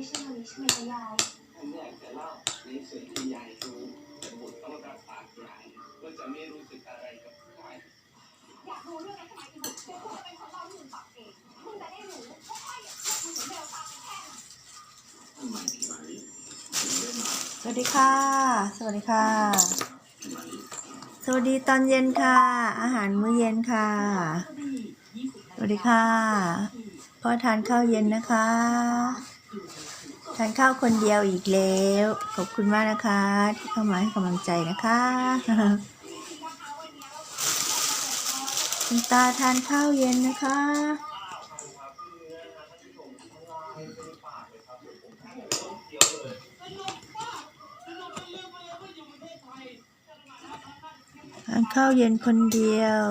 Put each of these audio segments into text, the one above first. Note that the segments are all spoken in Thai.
ไม่ใช่วันนี้ใช่ไหมคะยายผมอยากจะเล่าในส่วนที่ยายรู้แต่บุตรต้องรับปากยายว่าจะไม่รู้สึกอะไรกับใครอยากรู้เรื่องนั้นทำไมบุตรเดี๋ยวคุณจะเป็นคนเล่าให้มึงฟังเองมึงจะได้รู้ว่าใครอะเชื่อมึงเหมือนเบลตาเป็นแค่ไหนทำไมพี่มาลีถึงได้มาสวัสดีค่ะ สวัสดีค่ะ สวัสดีตอนเย็นค่ะ อาหารมื้อเย็นค่ะ สวัสดีค่ะพ่อทานข้าวเย็นนะคะ ทานข้าวคนเดียวอีกแล้ว ขอบคุณมากนะคะ ที่เข้ามาให้กำลังใจนะคะคุณตาทานข้าวเย็นนะคะ ทานข้าวเย็นคนเดียว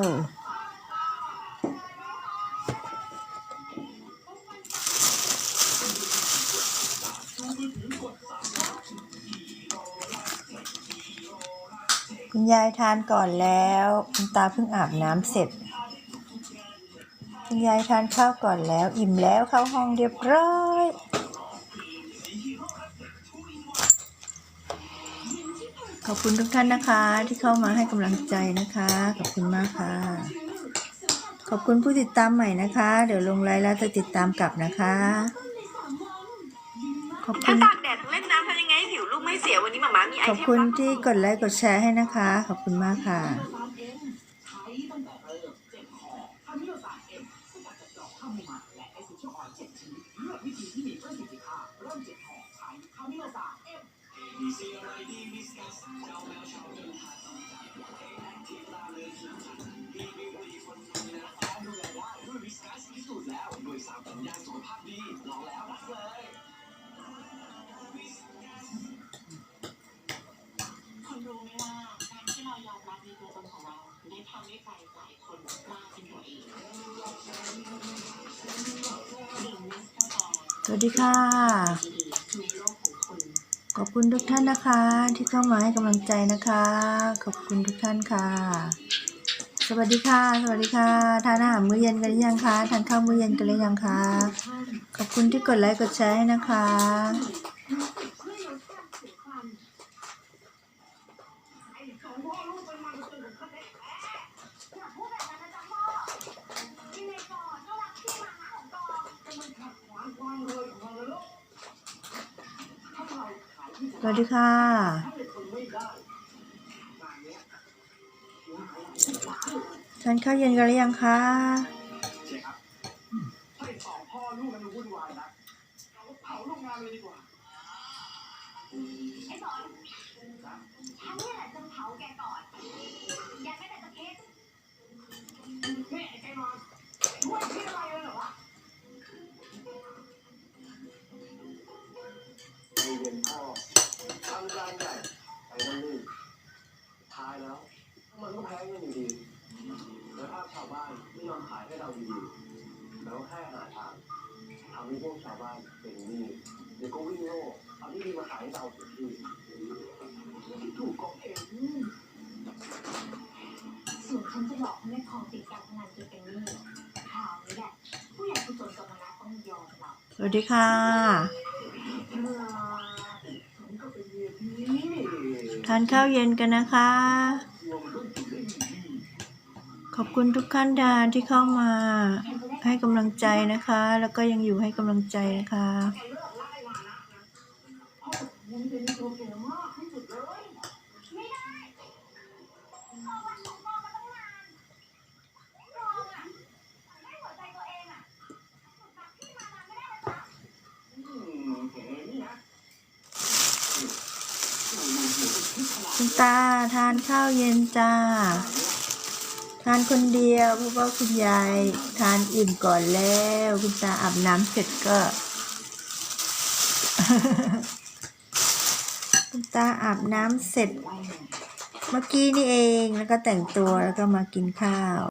คุณยายทานก่อนแล้ว คุณตาเพิ่งอาบน้ำเสร็จ คุณยายทานข้าวก่อนแล้ว อิ่มแล้วเข้าห้องเรียบร้อยขอบคุณทุกท่านนะคะ ที่เข้ามาให้กำลังใจนะคะ ขอบคุณมากค่ะ ขอบคุณผู้ติดตามใหม่นะคะ เดี๋ยวลงไลน์แล้วจะติดตามกลับนะคะ ขอบคุถ้าณ ตากแดดเล่นน้ำทำยังไง ผิวลูกไม่เสียวันนี้หมาม้ามีไอขอบเทมคุณรับที่กดไลค์กดแชร์ให้นะคะ ขอบคุณมากค่ะคุณ ให้ใครหลายคนกล้าเป็นตัวเองสิ่งนี้ก็แต่สวัสดีค่ะของคุณขอบคุณทุกท่านนะคะ ที่เข้ามาให้กำลังใจนะคะ ขอบคุณทุกท่านค่ะ สวัสดีค่ะ สวัสดีค่ะ ทานอาหารมื้อเย็นกันหรือยังคะทานข้าวมื้อเย็นกันหรือยังคะ ขอบคุณที่กดไลค์กดแชร์ให้นะคะ สวัสดีค่ะ ทานข้าวเย็นกันหรือยังคะเจ๊ครับถ้าสองพ่อลูกมันวุ่นวายนะเผาโรงงานเลยดีกว่าไอ้สอนฉันเนี่ยแหละจะเผาแกก่อน ทำให้พวกชาวบ้านเป็นหนี้เดี๋ยวก็วิ่งโลกเอาที่ดีมาขายให้เราถึงที่ที่ถูกก็เองส่วนฉันจะหลอกให้แม่พองติดการพนันจนเป็นหนี้คราวนี้แหละผู้ใหญ่ผู้จนกำมนัดต้องยอมเราสวัสดีค่ะ ทานข้าวเย็นกันนะคะ ขอบคุณทุกท่านดานที่เข้ามา ให้กำลังใจนะคะ แล้วก็ยังอยู่ให้กำลังใจนะคะมันเป็นตัวแกมากที่สุดเลยไม่ได้พอวันของกองมาตั้งนานกองอะให้หัวใจตัวเองอะสุดรักพี่มานานไม่ได้เลยจ้ะอืมเห็นนี่นะคุณตาทานข้าวเย็นจ้า ทานคนเดียวเพราะว่าคุณยายทานอิ่มก่อนแล้ว คุณตาอาบน้ำเสร็จก็ คุณตาอาบน้ำเสร็จ เมื่อกี้นี่เองแล้วก็แต่งตัวแล้วก็มากินข้าว